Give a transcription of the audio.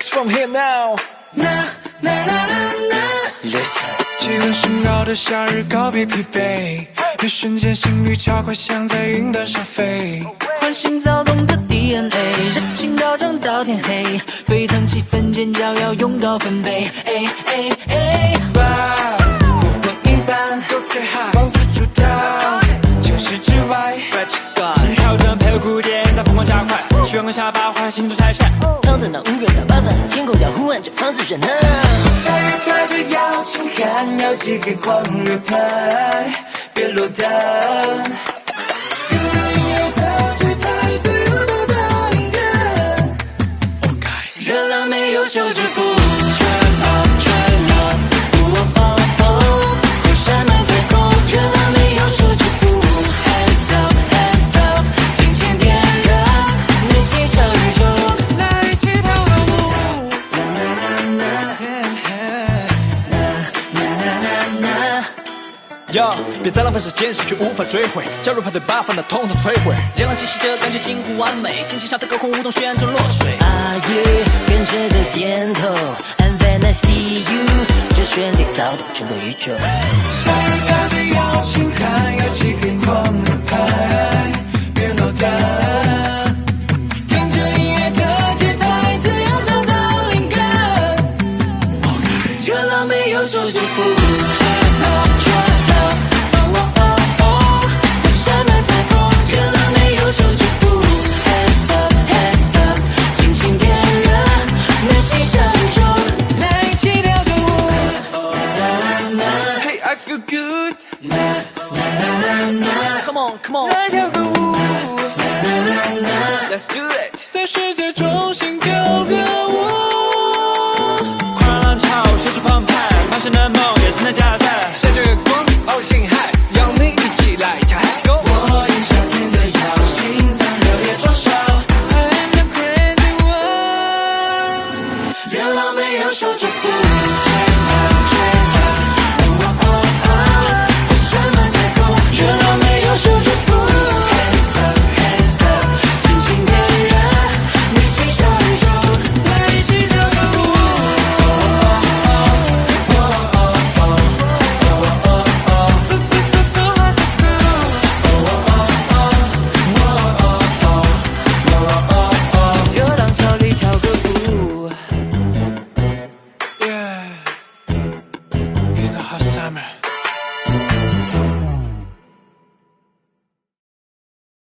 Next from here now。气温升高的夏日，告别疲惫，一瞬间心率加快，像在云端上飞。唤醒躁动的 DNA，热情高涨到天黑，沸腾气氛尖叫要用高分贝。哎哎哎，吧，呼朋引伴，Go say hi，放肆出逃，情世之外。心跳正配合鼓点，在疯狂加快，希望跟下把坏，心都拆散。当等到无人到八分，天空要呼唤着方式热闹。派对派对邀请函，要寄给狂热派，别落单。热浪没有休止符。Yo，别再浪费时间，失去无法追回。加入派对，把烦恼统统摧毁。热浪袭袭，着感觉近乎完美。心情像在高空舞动，旋转落水。Ah 跟着这点头，I'm fantasy you，这旋律躁动整个宇宙。闪闪的邀请函，要起个狂人派，别脑袋。跟着音乐的节拍，只要找到灵感。不。Feel good, na na na na, come on, come on, 来跳个舞, na na na na, let's do it, 在世界中心跳个舞，跨浪潮，手持澎湃，满身的梦也是那加菜，撒着月光，把我心嗨，要你一起来跳嗨。我饮下天的药，心脏热烈灼烧，I am the crazy one，热浪没有受着苦。